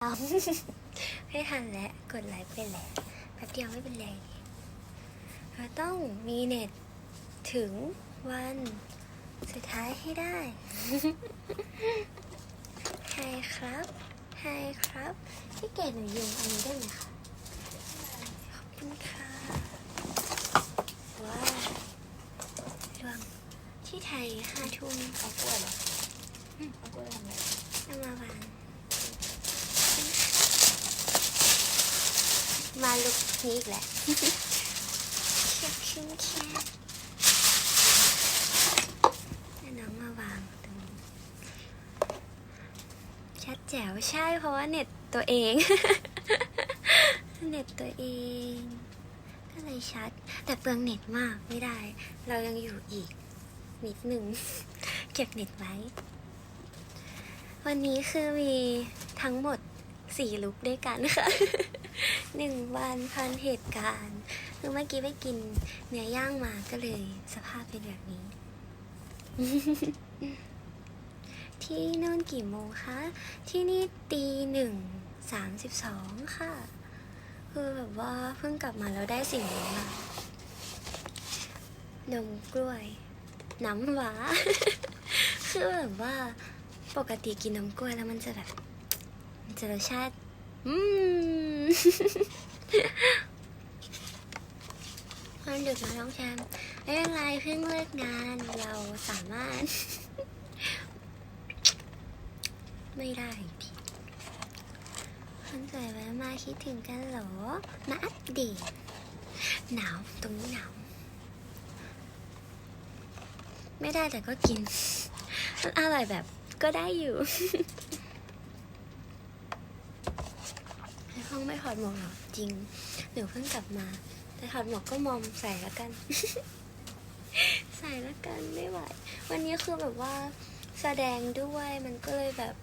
เอาให้ทันแล้วกดไลค์ไปแล้วแป๊บเดียวไม่เป็นไรเราต้องมีเน็ตถึงวันสุดท้ายให้ได้ใช่ครับใช่ครับพี่เกดหนูยืมอันนี้ได้ไหมคะขอบคุณค่ะว้าวรวมที่ไทยห้าทุ่มเอากล้วยเหรออืมเอากล้วยทำอะไรเอามาวาง มาลุกนี้อีกแหละเช็คชิ้นแค่ให้น้องมาวางตรงนี้ชัดแจ๋วใช่เพราะว่าเน็ตตัวเอง เน็ตตัวเอง ก็เลยชัด แต่เปลืองเน็ตมากไม่ได้ เรายังอยู่อีก นิดหนึ่ง เก็บเน็ตไว้ วันนี้คือมีทั้งหมดสี่ลุกด้วยกันค่ะ หนึ่งวันพันเหตุการณ์คือเมื่อกี้ไปกินเนื้อย่างมาก็เลยสภาพเป็นแบบนี้ ที่นู่นกี่โมงคะ ที่นี่ตีหนึ่งสามสิบสองค่ะ คือแบบว่าเพิ่งกลับมาแล้วได้สิ่งนี้มานมกล้วย น้ำหวาคือแบบว่าปกติกินน้ำกล้วยแล้วมันจะแบบ มันจะรสชาติ อืม ความดึกนะน้องแชมป์ไม่เป็นไรเพิ่งเลิกงาน เราสามารถ ไม่ได้พี่คนสวยแวะมาคิดถึงกันเหรอ มาอัปเดตหนาวตรงนี้หนาวไม่ได้แต่ก็กิน อร่อยแบบก็ได้อยู่ ใน ห้องไม่ถอดหมวกหรอจริงหนูเพิ่งกลับมา แต่ถอดหมวกก็มอมใส่แล้วกัน ใส่แล้วกันไม่ไหว วันนี้คือแบบว่าแสดงด้วยมันก็เลยแบบ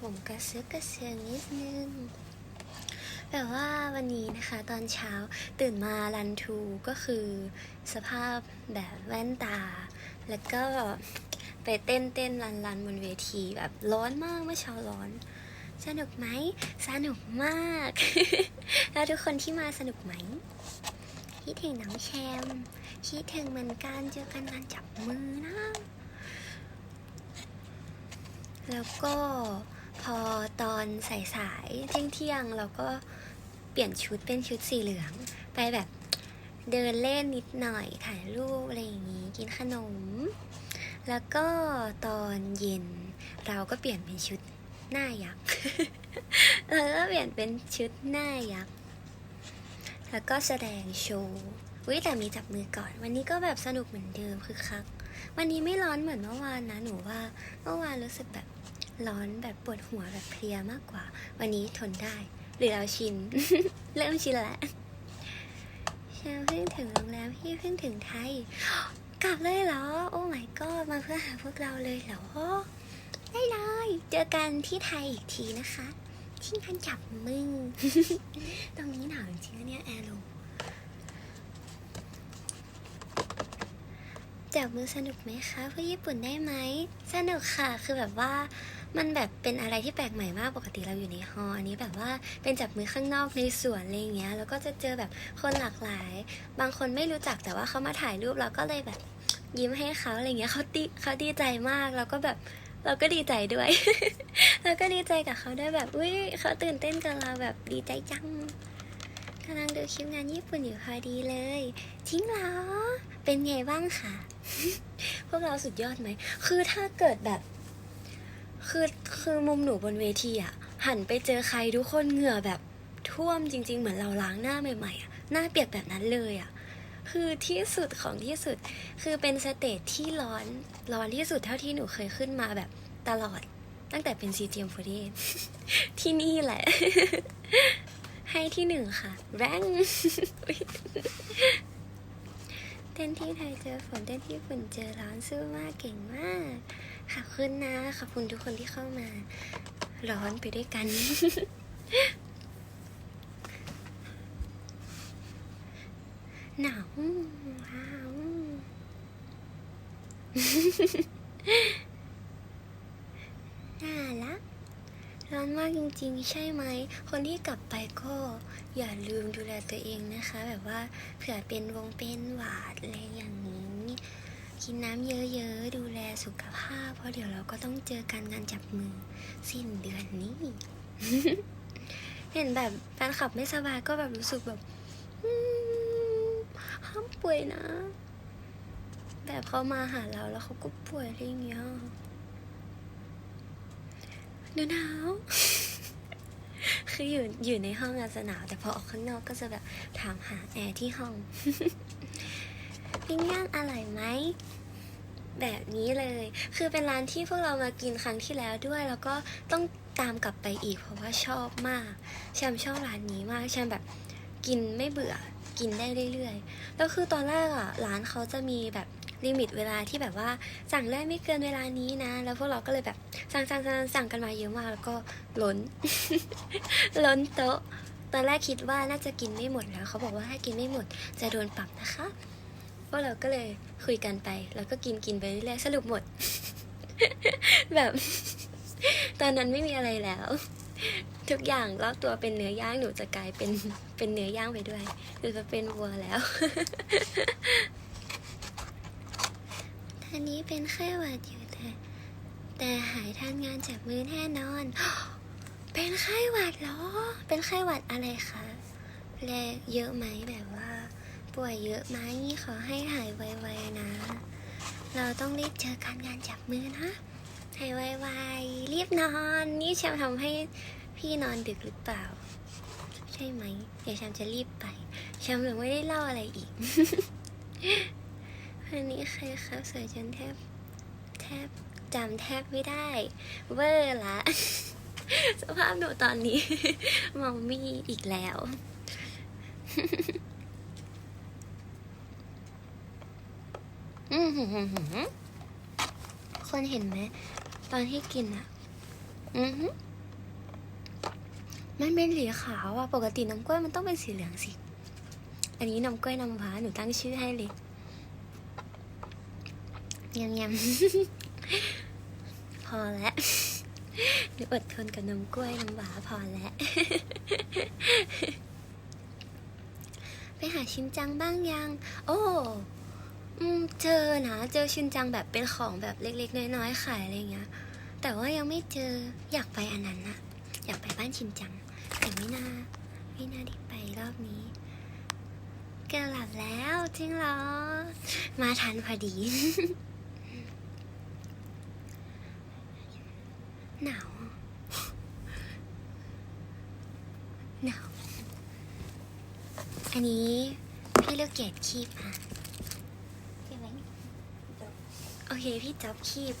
ผมกระเซาะกระเซียงนิดนึงแบบว่าวันนี้นะคะตอนเช้าตื่นมารันทูก็คือสภาพแบบแว่นตา แล้วก็ไปเต้นเต้นรันรันบนเวทีแบบร้อนมากเมื่อเช้าร้อน สนุกไหม สนุกมาก แล้วทุกคนที่มาสนุกไหม คิดถึงน้องแชม คิดถึงเหมือนกันเจอกันนานจับมือนะ แล้วก็พอตอนสายสายเที่ยงเที่ยงๆเราก็เปลี่ยนชุดเป็นชุดสีเหลือง ไปแบบเดินเล่นนิดหน่อยถ่ายรูปอะไรอย่างนี้ กินขนม แล้วก็ตอนเย็นเราก็เปลี่ยนเป็นชุด หน้ายักษ์แล้วก็เปลี่ยนเป็นชุดหน้ายักษ์แล้วก็แสดงโชว์วิแต่มีจับมือก่อน วันนี้ก็แบบสนุกเหมือนเดิมคือคัก วันนี้ไม่ร้อนเหมือนเมื่อวานนะหนูว่าเมื่อวานรู้สึกแบบร้อนแบบปวดหัวแบบเพลียมากกว่า วันนี้ทนได้ หรือเราชิน เริ่มชินแล้วเชลเพิ่งถึงโรงแรมพี่เพิ่งถึงไทย กลับเลยเหรอ โอ้ my god มาเพื่อหาพวกเราเลยเหรอ ได้เลย เจอกันที่ไทยอีกทีนะคะที่งานจับมือ ตรงนี้หนาวจริงๆเนี่ยแอร์ลงจับมือสนุกไหมคะเพื่อญี่ปุ่นได้ไหม สนุกค่ะ คือแบบว่ามันแบบเป็นอะไรที่แปลกใหม่มาก ปกติเราอยู่ในฮอร์อันนี้แบบว่าเป็นจับมือข้างนอกในสวนอะไรอย่างเงี้ย แล้วก็จะเจอแบบคนหลากหลาย บางคนไม่รู้จักแต่ว่าเขามาถ่ายรูปเราก็เลยแบบยิ้มให้เขาอะไรเงี้ยเขาดีเขาดีใจมาก แล้วก็แบบ เราก็ดีใจด้วย เราก็ดีใจกับเขาด้วยแบบอุ้ยเขาตื่นเต้นกับเราแบบดีใจจังกำลังดูคลิปงานญี่ปุ่นอยู่พอดีเลยจริงเหรอ เป็นไงบ้างคะพวกเราสุดยอดไหม คือถ้าเกิดแบบ คือคือมุมหนูบนเวทีอะหันไปเจอใครทุกคนเหงื่อแบบท่วมจริง ๆ เหมือนเราล้างหน้าใหม่ๆอะหน้าเปียกแบบนั้นเลยอะ คือที่สุดของที่สุด คือเป็นสเตจที่ร้อนร้อนที่สุดเท่าที่หนูเคยขึ้นมาแบบตลอดตั้งแต่เป็น CGM48 ที่นี่แหละ ให้ที่หนึ่งค่ะ แรงเต้นที่ไทยเจอฝนเต้นที่ญี่ปุ่นเจอร้อนสู้มากเก่งมากขอบคุณนะขอบคุณทุกคนที่เข้ามา ร้อนไปด้วยกันหนาวว้าว น่ารักร้อนมากจริงๆ ใช่ไหม คนที่กลับไปก็อย่าลืมดูแลตัวเองนะคะ แบบว่าเผื่อเป็นวงเป็นหวาดอะไรอย่างนี้ กินน้ำเยอะๆ ดูแลสุขภาพ เพราะเดี๋ยวเราก็ต้องเจอกันงานจับมือสิ้นเดือนนี้ เห็นแบบแฟนคลับไม่สบายก็แบบรู้สึกแบบอืมห้ามป่วยนะ แบบเขามาหาเราแล้วเขาก็ป่วยอะไรอย่างเงี้ยหนาวหนาวคืออยู่อยู่ในห้องอาจจะหนาวแต่พอออกข้างนอกก็จะแบบถามหาแอร์ที่ห้องปิ้งย่างอร่อยไหมแบบนี้เลย คือเป็นร้านที่พวกเรามากินครั้งที่แล้วด้วย แล้วก็ต้องตามกลับไปอีกเพราะว่าชอบมากแชมชอบร้านนี้มากแชมแบบกินไม่เบื่อกินได้เรื่อยๆ แล้วคือตอนแรกอะร้านเขาจะมีแบบ ลิมิตเวลาที่แบบว่าสั่งได้ไม่เกินเวลานี้นะ แล้วพวกเราก็เลยแบบสั่งสั่งสั่งสั่งกันมาเยอะมากแล้วก็ล้น ล้นโต๊ะตอนแรกคิดว่าน่าจะกินไม่หมดแล้ว เขาบอกว่าถ้ากินไม่หมดจะโดนปรับนะคะพวกเราก็เลยคุยกันไป แล้วก็กินกินไปเรื่อยๆสรุปหมด แบบ ตอนนั้นไม่มีอะไรแล้ว ทุกอย่างรอบตัวเป็นเนื้อย่างหนูจะกลายเป็นเป็นเนื้อย่างไปด้วยหนูจะเป็นวัวแล้ว ท่านนี้เป็นไข้หวัดอยู่แต่แต่หายทานงานจากมือแน่นอน เป็นไข้หวัดเหรอ เป็นไข้หวัดอะไรคะแลเยอะไหมแบบว่า ป่วยเยอะไหมขอให้หายไวๆนะ เราต้องรีบเจอกันงานจับมือนะหายไวๆรีบนอน นี่แชมทำให้พี่นอนดึกหรือเปล่า ใช่ไหมเดี๋ยวแชมจะรีบไปแชมยังไม่ได้เล่าอะไรอีก อันนี้ใครครับสวยจนแทบ แทบจำแทบไม่ได้ เวอร์ละ สภาพหนูตอนนี้ มองมี่อีกแล้วอืมหืมหืมหืมคนเห็นไหม ตอนที่กินอะอือหือมันเป็นสีขาวอะ ปกติน้ำกล้วยมันต้องเป็นสีเหลืองสิ อันนี้น้ำกล้วยน้ำว้าหนูตั้งชื่อให้เลย ยำยำพอแล้วหนูอดทนกับน้ำกล้วยน้ำว้าพอแล้ว ไปหาชินจังบ้างยัง โอ้อเจอนะเจอชินจังแบบเป็นของแบบเล็ก ๆ น้อยๆขายอะไรเงี้ย แต่ว่ายังไม่เจออยากไปอันนั้นนะอยากไปบ้านชินจัง แต่ไม่น่าไม่น่าได้ไปรอบนี้แกหลับแล้วจริงเหรอ มาทันพอดี หนาว หนาว อันนี้พี่ลูกเกดคีบอะใช่ไหมจบโอเค พี่จ๊อบคีบ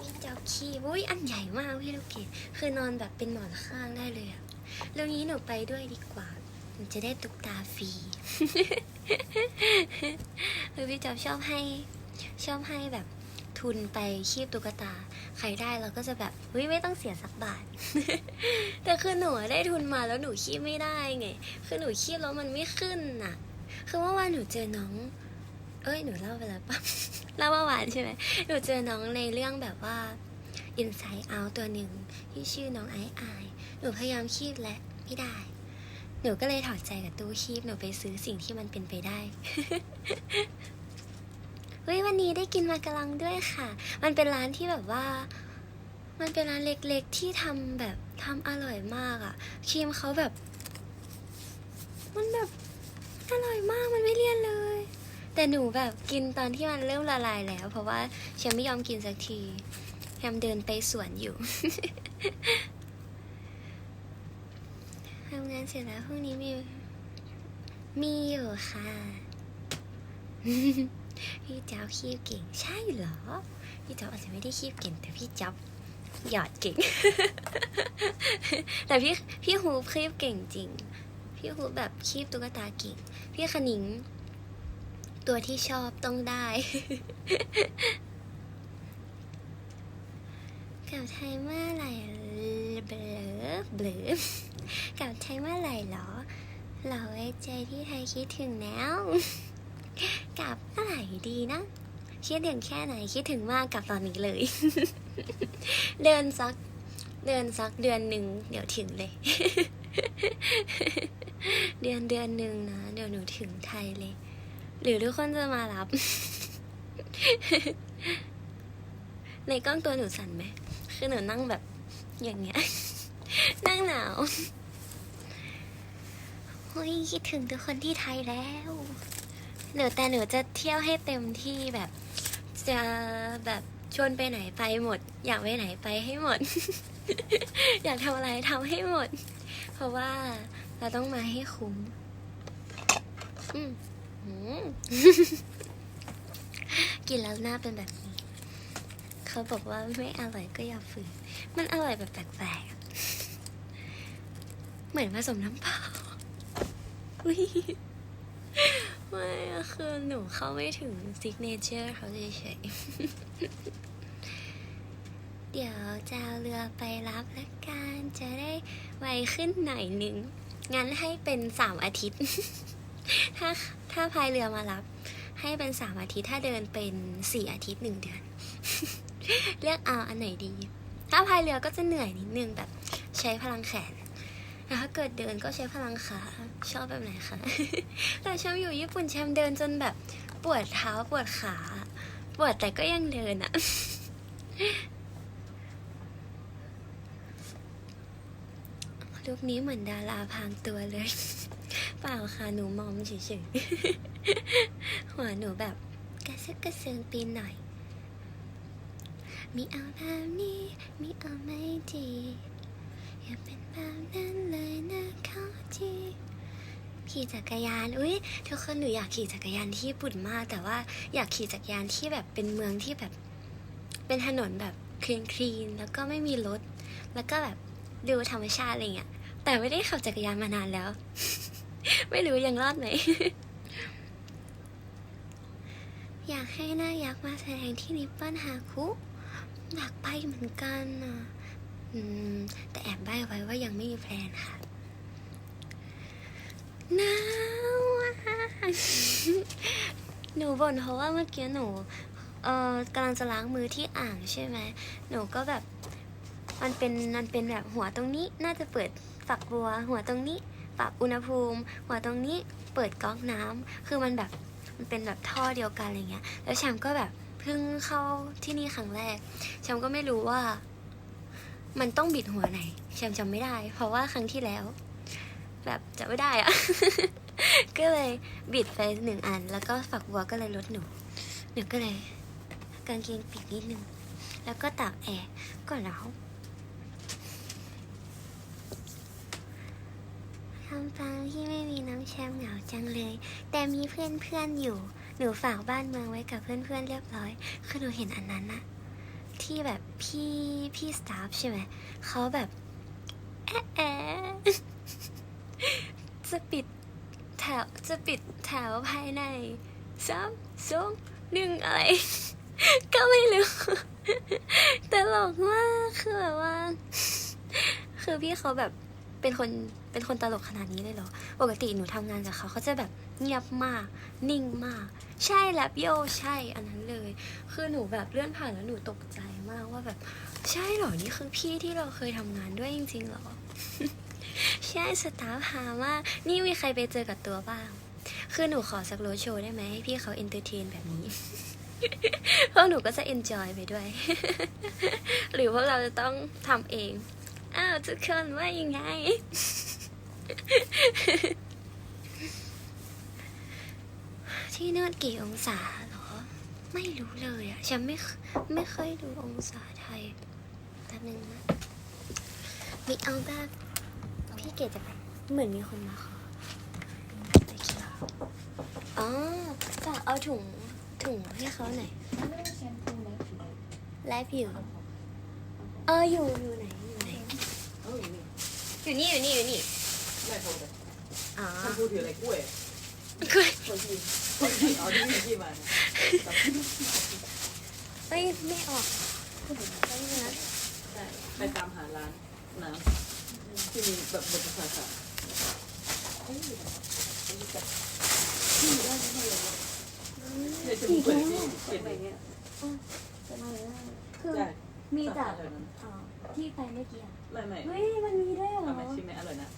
พี่จ๊อบคีบอุ้ยอันใหญ่มากพี่ลูกเกดคือนอนแบบเป็นหมอนข้างได้เลยอะเรื่องนี้หนูไปด้วยดีกว่าหนูจะได้ตุกตาฟรีคือพี่จ๊อบชอบให้ชอบให้แบบ ทุนไปคีบตุ๊กตา ใครได้เราก็จะแบบเฮ้ยไม่ต้องเสียสักบาท แต่คือหนูได้ทุนมาแล้วหนูคีบไม่ได้ไง คือหนูคีบแล้วมันไม่ขึ้นน่ะ คือเมื่อวานหนูเจอน้อง เอ้ยหนูเล่าไปแล้วปะเล่าเมื่อวานใช่ไหมหนูเจอน้องในเรื่องแบบว่า Inside Out ตัวหนึ่งที่ชื่อน้องไอไอหนูพยายามคีบและไม่ได้หนูก็เลยถอดใจกับตู้คีบหนูไปซื้อสิ่งที่มันเป็นไปได้ ฮ้ยวันนี้ได้กินมากะลังด้วยค่ะ มันเป็นร้านที่แบบว่า มันเป็นร้านเล็กๆที่ทำแบบทำอร่อยมากอะ่ะครีมเขาแบบ มันแบบอร่อยมากมันไม่เลี่ยนเลย แต่หนูแบบกินตอนที่มันเริ่มละลายแล้ว เพราะว่าฉันไม่ยอมกินสักทีแฮมเดินไปสวนอยู่ทำงานเสร็จแล้วพรุ่งนี้มีมีอยู่ค่ะ พี่เจ๊อบคีบเก่งใช่เหรอ พี่เจ๊อบอาจจะไม่ได้คีบเก่งแต่พี่จ๊อบหยอดเก่ง แต่พี่พี่ฮูคีบเก่งจริง พี่ฮูแบบคีบตุ๊กตาเก่ง พี่ขนิง ตัวที่ชอบต้องได้กับไทยเมื่อไหร่เบลอเบลอกับไทยเมื่อไหร่เหรอ เราไว้ใจที่ไทยคิดถึงแล้ว กลับเมื่อไหร่ดีนะคิดถึงแค่ไหนคิดถึงมากกลับตอนนี้เลย เดินสัก เดินสักเดือนหนึ่งเดี๋ยวถึงเลย เดือนเดือนหนึ่งนะ เดี๋ยวหนูถึงไทยเลย หรือทุกคนจะมารับ ในกล้องตัวหนูสั่นไหมคือหนูนั่งแบบอย่างเงี้ย นั่งหนาวโอ้ยคิดถึงทุกคนที่ไทยแล้ว เดี๋ยวแต่หนูจะเที่ยวให้เต็มที่แบบ จะแบบชวนไปไหนไปหมด อยากไปไหนไปให้หมด อยากทำอะไรทำให้หมด เพราะว่าเราต้องมาให้คุ้มกินแล้วหน้าเป็นแบบนี้ เขาบอกว่าไม่อร่อยก็อย่าฝืน มันอร่อยแบบแปลกๆ เหมือนผสมน้ำเปล่าอุ๊ย ไม่คือหนูเข้าไม่ถึงซิกเนเจอร์เขาเฉยๆ เดี๋ยวจะเอาเรือไปรับละกันจะได้ไวขึ้นหน่อยหนึ่งงั้นให้เป็นสามอาทิตย์ ถ้าถ้าพายเรือมารับ ให้เป็นสามอาทิตย์ ถ้าเดินเป็นสี่อาทิตย์หนึ่งเดือน เลือกเอาอันไหนดี ถ้าพายเรือก็จะเหนื่อยนิดนึงแบบใช้พลังแขน แต่ถ้าเกิดเดินก็ใช้พลังขาชอบแบบไหนคะแต่ชอบอยู่ญี่ปุ่นแชมป์เดินจนแบบปวดเท้าปวดขา ปวดแต่ก็ยังเดินอะลูกนี้เหมือนดาราพางตัวเลย เปล่าค่ะหนูมอมเฉยๆ หัวหนูแบบกระซึกกระเซิงปีนหน่อย มีเอาแบบนี้ มีเอาไม่ดี อย่าเป็นแบบนั้นเลยนะเขาจีขี่จักรยานอุ้ยทุกคนหนูอยากขี่จักรยานที่ญี่ปุ่นมาก แต่ว่าอยากขี่จักรยานที่แบบเป็นเมืองที่แบบ เป็นถนนแบบคลีนคลีนแล้วก็ไม่มีรถ แล้วก็แบบดูธรรมชาติอะไรเงี้ยแต่ไม่ได้ขับจักรยานมานานแล้ว ไม่รู้ยังรอดไหมอยากให้หน้ายักษ์มาแสดงที่นิปปอนฮาคุอยากไปเหมือนกันอืมแต่แอ บใบ้ไว้ว่ายังไม่มีแพลนค่ะหนาวหนูบ่นเพราะว่าเมื่อกี้หนูเอ่อกำลังจะล้างมือที่อ่างใช่ไหมหนูก็แบบมันเป็นมันเป็นแบบหัวตรงนี้น่าจะเปิดฝักบัว หัวตรงนี้ปรับอุณหภูมิ หัวตรงนี้เปิดก๊อกน้ำคือมันแบบมันเป็นแบบท่อเดียวกันอะไรเงี้ย แล้วแชมป์ก็แบบเพิ่งเข้าที่นี่ครั้งแรกแชมป์ก็ไม่รู้ว่า มันต้องบิดหัวไหนแชมจำไม่ได้ เพราะว่าครั้งที่แล้ว แบบจะไม่ได้อะ ก็เลยบิดไปหนึ่งอัน แล้วก็ฝักบัวก็เลยลดหนูหนูก็เลยกางเกงปิดนิดนึง แล้วก็ตากแอร์ก็หนาวทำฟังที่ไม่มีน้องแชมเหงาจังเลย แต่มีเพื่อนเพื่อนอยู่ หนูฝากบ้านเมืองไว้กับเพื่อนเพื่อนเรียบร้อย คือหนูเห็นอันนั้นอะที่แบบ พี่พี่สตาฟใช่ไหมเขาแบบแอะแอะจะปิดแถวจะปิดแถวภายในสามสองหนึ่งอะไร ก็ไม่รู้ตลกมากคือแบบว่า คือพี่เขาแบบเป็นคนเป็นคนตลกขนาดนี้เลยเหรอ ปกติหนูทำงานกับเขาเขาจะแบบเงียบมาก นิ่งมาก ใช่แลบโยใช่อันนั้นเลย คือหนูแบบเลื่อนผ่านแล้วหนูตกใจมากว่าแบบ ใช่เหรอนี่คือพี่ที่เราเคยทำงานด้วยจริงๆเหรอ ใช่สตาฟหามาก นี่มีใครไปเจอกับตัวบ้าง คือหนูขอสักโรดโชว์ได้ไหมให้พี่เขาเอนเตอร์เทนแบบนี้เพราะหนูก็จะเอนจอยไปด้วย หรือพวกเราจะต้องทำเอง อ้าวทุกคนว่ายังไง ที่นู่นกี่องศาเหรอ ไม่รู้เลยอะฉันไม่เคไม่เคยดูองศาไทยแป๊บนึงนะมีเอาแบบพี่เกดจะไปเหมือนมีคนมาขอโอเคอ๋อฝากเอาถุงถุงให้เขาหน่อยไลฟ์อยู่เอออยู่อยู่ไหนอยู่ไหนอยู่นี่อยู่นี่อยู่นี่แม่โทรเลยอ๋อท่านพูดถืออะไรกล้วย กล้วยคนที่คนที่เอาที่นี่ที่มาเฮ้ยไม่ออกแป๊บนึงนะใช่ไปตามหาร้านน้ำที่มีแบบบนสาขาเดี๋ยวจะมีเปิดที่เขียนอะไรเงี้ยคือใช่มีจากอร่อยนะอ่าที่ไปเมื่อกี้อะไม่ไม่เฮ้ยมันมีด้วยเหรอเอาไหมชิมไหมอร่อยนะ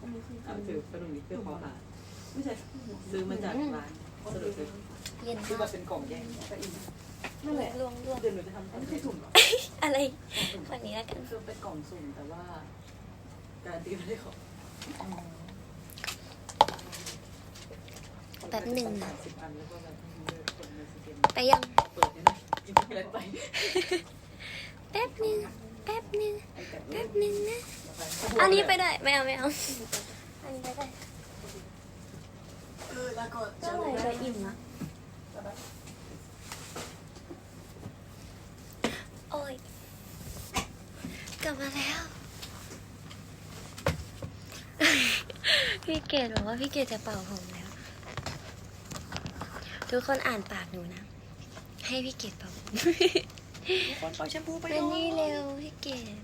อันนี้คือเอาถือไปตรงนี้เพื่อขอหา ไม่ใช่ซื้อมาจากร้านสะดวกซื้อเย็นที่มาว่ากเป็นกล่องแยกแต่อีกนั่นแหละลวงลวงเดี๋ยวหนูจะทำอันนี้คือถุงเหรออะไรฝั่งนี้แล้วกัน คือเป็นกล่องสุ่มแต่ว่า การตีไม่ได้ของแป๊บหนึ่งนะ สิบอันแล้วก็แบบเลือกคนในสเกมไปยังเปิดเนี่ยนะกินอะไรไปแป๊บหนึงแป๊บหนึงไอ้แต่แป๊บหนึงนะ อันนี้ไปได้ไม่เอาไม่เอาอันนี้ไปได้ เออแล้วก็ก็เลยไปอิ่มนะโอ้ยกลับมาแล้ว พี่เกดบอกว่าพี่เกดจะเป่าผมแล้ว ทุกคนอ่านปากหนูนะ ให้พี่เกดเป่าผมคนเป่าแชมพูไปเป็นนี่เร็วพี่เกด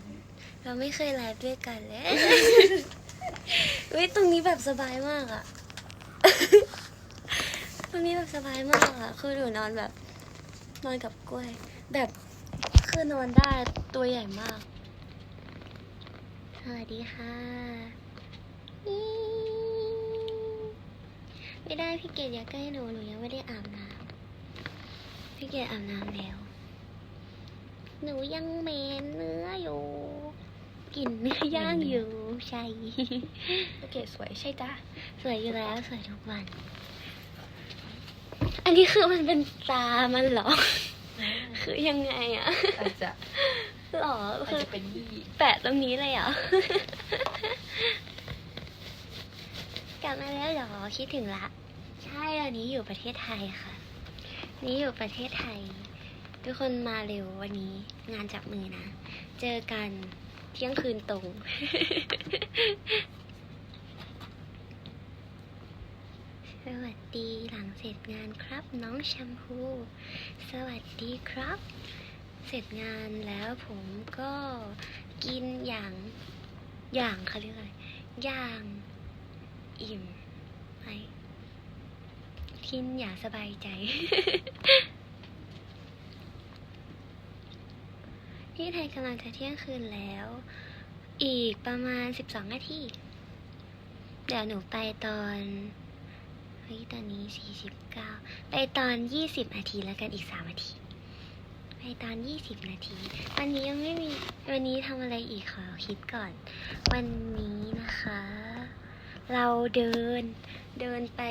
เราไม่เคยไลฟ์ด้วยกันเลยเฮ้ยตรงนี้แบบสบายมากอะ ตรงนี้แบบสบายมากอะคือหนูนอนแบบนอนกับกล้วย แบบคือนอนได้ตัวใหญ่มาก สวัสดีค่ะอี๋ไม่ได้พี่เกดอย่าใกล้หนูหนูยังไม่ได้อาบน้ำพี่เกดอาบน้ำแล้ว หนูยังเหมนเนื้ออยู่กลิ่นเนื้อย่างอยู่ใช่โอเคสวยใช่จ้าสวยอยู่แล้วสวยทุกวัน อันนี้คือมันเป็นตา มันเหรอ คือยังไงอะอาจจะหรออาจคือจะเป็นยี่แปะตรงนี้เลยเหรอ กลับมาแล้วเหรอ คิดถึงละ ใช่ตอนนี้อยู่ประเทศไทยค่ะ นี่อยู่ประเทศไทย ทุกคนมาเร็ววันนี้ งานจับมือนะ เจอกันเที่ยงคืนตรง สวัสดีหลังเสร็จงานครับ น้องแชมพู สวัสดีครับ เสร็จงานแล้วผมก็กินอย่างอย่างเขาเรียกอะไรอย่างอิ่มไปกินอย่างสบายใจ ที่ไทยกำลังจะเที่ยงคืนแล้ว อีกประมาณ 12 นาที เดี๋ยวหนูไปตอน เฮ้ยตอนนี้49ไปตอน20นาทีแล้วกันอีก3นาที ไปตอน20นาที วันนี้ยังไม่มี วันนี้ทำอะไรอีกขอคิดก่อน วันนี้นะคะ เราเดิน เดินไป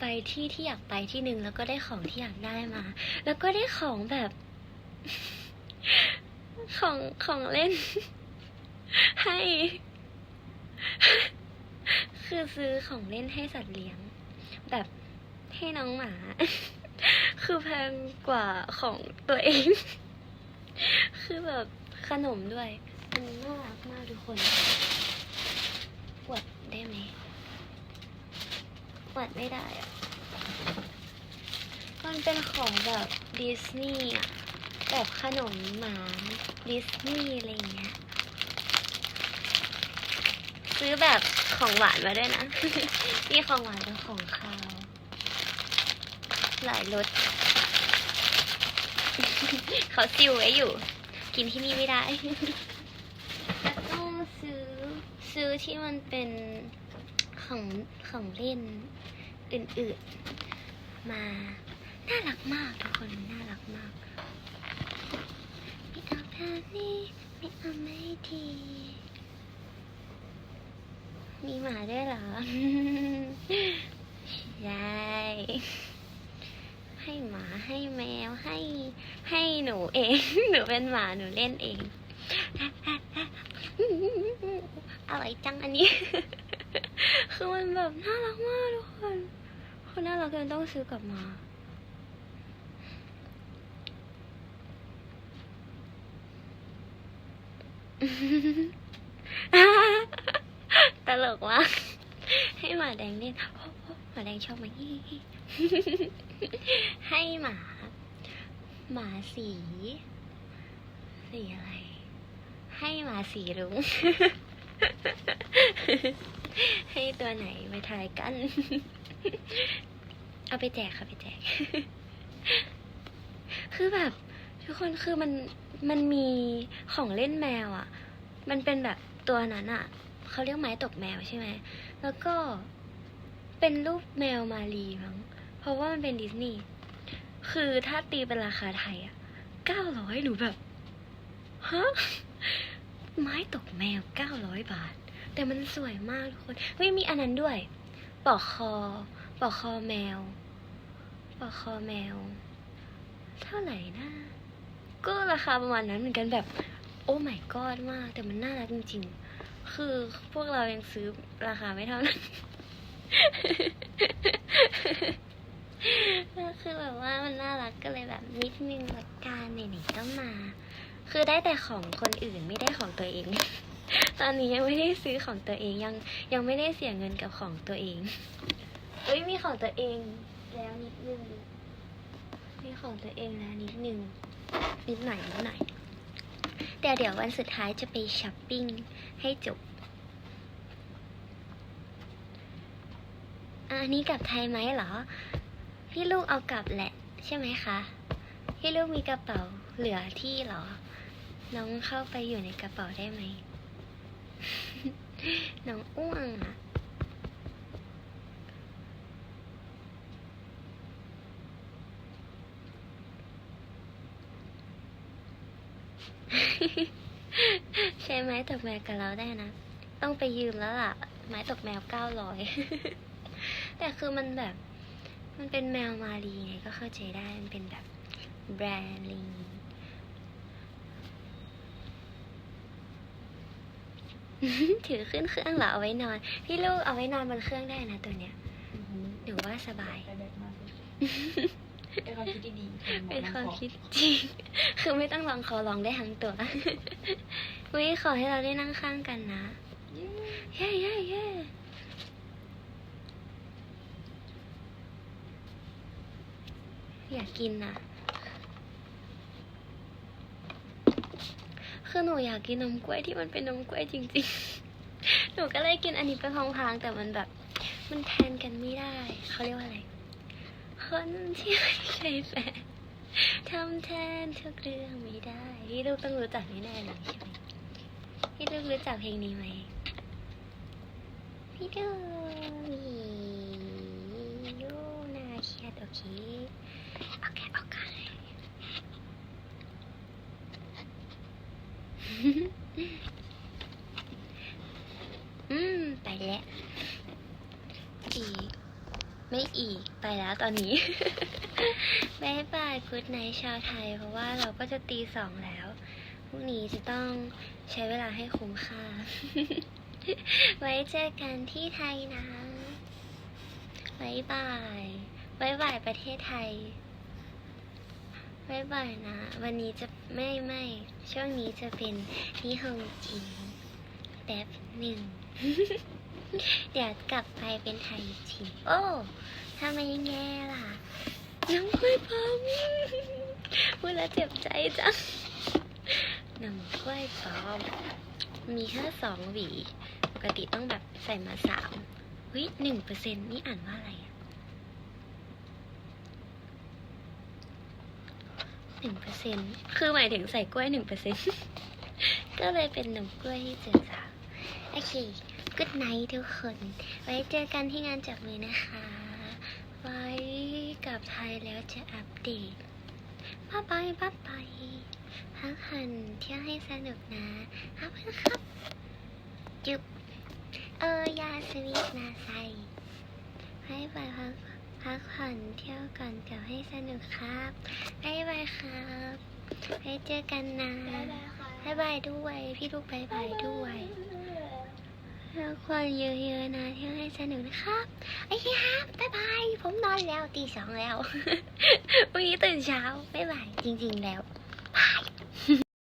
ไปที่ที่อยากไปที่หนึ่งแล้วก็ได้ของที่อยากได้มา แล้วก็ได้ของแบบ ของของเล่น ให้ คือซื้อของเล่นให้สัตว์เลี้ยง แบบให้น้องหมา คือแพงกว่าของตัวเอง คือแบบขนมด้วย มันน่ารักมากทุกคนอวดได้ไหมอวดไม่ได้อะมันเป็นของแบบดิสนีย์อะแบบขนมหมาดิสนีย์อะไรอย่างเงี้ยซื้อแบบ ของหวานมาด้วยนะมีของหวานกับของคาวหลายรสเขาซิวไว้อยู่ กินที่นี่ไม่ได้แล้วก็ซื้อซื้อที่มันเป็นของของเล่นอื่นๆ มา น่ารักมากทุกคนน่ารักมากไม่เอาแบบนี้ไม่เอาไม่ดี มีหมาด้วยเหรอ ใช่ ให้หมาให้แมวให้ให้หนูเอง หนูเป็นหมาหนูเล่นเองอะไรจังอันนี้ คือมันแบบน่ารักมากทุกคนคนน่ารักจนต้องซื้อกลับมาต ลกมาก ให้หมาแดงเล่นหมาแดงชอบไหมให้หมา หมาสี สีอะไร ให้หมาสีรุ้งให้ตัวไหนไปทายกัน เอาไปแจกค่ะไปแจก คือแบบ ทุทุกคนคือมันมันมีของเล่นแมวอะ่ะ มันเป็นแบบตัวนั้นอะ่ะ เขาเรียกไม้ตกแมวใช่ไหม แล้วก็เป็นรูปแมวมารีมั้ง เพราะว่ามันเป็นดิสนีย์ คือถ้าตีเป็นราคาไทยอะเก้าร้อยหนูแบบ ฮะ ไม้ตกแมวเก้าร้อยบาท แต่มันสวยมากทุกคนเฮ้ยมีอันนั้นด้วย ปอกคอ ปอกคอแมว ปอกคอแมว เท่าไหร่นะก็ราคาประมาณนั้นเหมือนกันแบบ โอ้ my god มาก แต่มันน่ารักจริงๆ คือพวกเรายังซื้อราคาไม่เท่านั้นก็คือแบบว่ามันน่ารักก็เลยแบบนิดนึงละกันไหนๆก็มา คือได้แต่ของคนอื่นไม่ได้ของตัวเอง ตอนนี้ยังไม่ได้ซื้อของตัวเองยังยังไม่ได้เสียเงินกับของตัวเองเอ้ยมีของตัวเองแล้วนิดนึงมีของตัวเองแล้วนิดนึงนิดหน่อยนิดหน่อย แต่เดี๋ยววันสุดท้ายจะไปช้อปปิ้งให้จบอะอันนี้กลับไทยไหมเหรอ พี่ลูกเอากลับแหละ ใช่ไหมคะ พี่ลูกมีกระเป๋าเหลือที่เหรอ น้องเข้าไปอยู่ในกระเป๋าได้ไหม น้องอ้วงอะ ใช้ไม้ตกแมวกับเราได้นะ ต้องไปยืมแล้วล่ะ ไม้ตกแมวเก้าร้อยแต่คือมันแบบ มันเป็นแมวมารีไงก็เข้าใจได้ มันเป็นแบบแบรนด์อะไรอย่างงี้ถือขึ้นเครื่องเหรอเอาไว้นอน พี่ลูกเอาไว้นอนบนเครื่องได้นะตัวเนี้ยหนูว่าสบายไปแบบมาก เลยเป็นความคิดที่ดีเป็นความคิดจริง คือไม่ต้องลองเขาลองได้ทั้งตัววิขอให้เราได้นั่งข้างกันนะ เย้เย้เย้อยากกินน่ะ คือหนูอยากกินนมกล้วยที่มันเป็นนมกล้วยจริงๆ หนูก็เลยกินอันนี้ไปพลางๆแต่มันแบบ มันแทนกันไม่ได้ เขาเรียกว่าอะไร คนที่ไม่ใช่แฟนทำแทนทุกเรื่องไม่ได้ พี่ลูกต้องรู้จักแน่ๆเลยใช่ไหมพี่ลูกรู้จักเพลงนี้ไหมพี่ลูกมียูนาเชียดโอเคโอเคโอเคอืม ไปแล้วอีก ไม่อีก แล้วตอนนี้ บายบายกูดไนท์ชาวไทย เพราะว่าเราก็จะตีสองแล้ว พรุ่งนี้จะต้องใช้เวลาให้คุ้มค่า ไว้เจอกันที่ไทยนะบายบายบายบายประเทศไทยบายบายนะ วันนี้จะไม่ไม่ช่วงนี้จะเป็นนิฮงจีนแป๊บหนึ่ง เดี๋ยวกลับไปเป็นไทยจีนโอ้ ทำไมแง่ล่ะน้ำกล้วยพร้อมพูดแล้วเจ็บใจจังน้ำกล้วยพร้อม มีแค่สองหวี ปกติต้องแบบใส่มาสามเฮ้ยหนึ่งเปอร์เซ็นต์นี่อ่านว่าอะไรอะหนึ่งเปอร์เซ็นต์คือหมายถึงใส่กล้วยหนึ่งเปอร์เซ็นต์ก็เลยเป็นนมกล้วยที่เจอสามโอเค good night ทุกคน ไว้เจอกันที่งานจับมือนะคะ ไว้กลับไทยแล้วจะอัปเดตบ๊ายบายบ๊ายบายพักหันเที่ยวให้สนุกนะครับครับจุบเออยาสวีทนาใส่ให้บายพักพักผ่อนเที่ยวก่อนกับให้สนุกครับบ๊ายบายครับไว้เจอกันนะบ๊ายบายด้วย พี่ลูกบ๊ายบายด้วย แล้วคนเยอะๆนะเที่ยวให้สนุกนะครับไอ้ยครับบ๊ายบาย ผมนอนแล้วตีสองแล้ววันนี้ตื่นเช้าบ๊ายบายจริงๆแล้วบาย